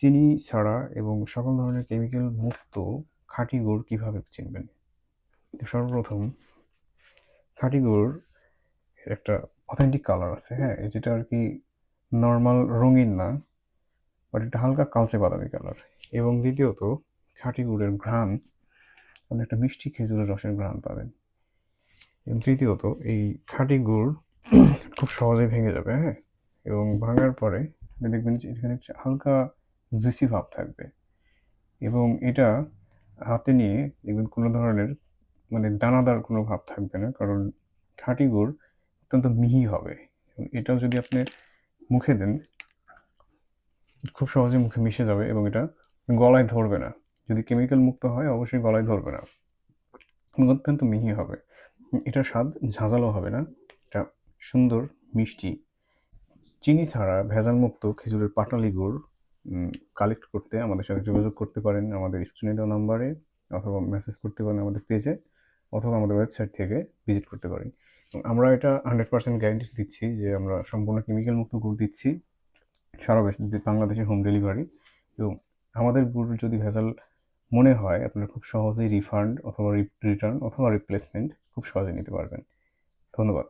চিনি ছাড়া এবং সকল ধরনের কেমিক্যাল মুক্ত খাঁটি গুড় কীভাবে চিনবেন? সর্বপ্রথম, খাঁটি গুড় একটা অথেন্টিক কালার আছে হ্যাঁ? যেটা আর কি নর্মাল রঙিন না বাট এটা হালকা কালচে বাদামি কালার এবং দ্বিতীয়ত, খাঁটি গুড়ের ঘ্রাণ, আপনি একটা মিষ্টি খেজুরের রসের ঘ্রাণ পাবেন। এবং তৃতীয়ত, এই খাঁটি গুড় খুব সহজেই ভেঙে যাবে হ্যাঁ? এবং ভাঙার পরে দেখবেন যে এখানে হালকা জুসি ভাব থাকবে। এবং এটা হাতে নিয়ে দেখবেন কোনো ধরনের মানে দানাদার কোনো ভাব থাকবে না, কারণ খাঁটি গুড় অত্যন্ত মিহি হবে। এটাও যদি আপনি মুখে দেন, খুব সহজে মুখে মিশে যাবে এবং এটা গলায় ধরবে না। যদি কেমিক্যাল মুক্ত হয়, অবশ্যই গলায় ধরবে না। অত্যন্ত মিহি হবে। এটার স্বাদ ঝাঁঝালো হবে না। এটা সুন্দর, মিষ্টি। চিনি ছাড়া ভেজালমুক্ত খেজুরের পাটালি গুড় কালেক্ট করতে, আমাদের সাথে যোগাযোগ করতে পারেন আমাদের স্ক্রিনে দেওয়া নাম্বারে অথবা মেসেজ করতে পারেন আমাদের পেজে অথবা আমাদের ওয়েবসাইট থেকে ভিজিট করতে পারেন। আমরা এটা হান্ড্রেড পার্সেন্ট গ্যারান্টি দিচ্ছি যে আমরা সম্পূর্ণ কেমিক্যাল মুক্ত গুড় দিচ্ছি, সারা বেশ বাংলাদেশে হোম ডেলিভারি এবং আমাদের গুড় যদি ভেজাল মনে হয়, আপনারা খুব সহজেই রিফান্ড অথবা রিটার্ন অথবা রিপ্লেসমেন্ট খুব সহজে নিতে পারবেন। ধন্যবাদ।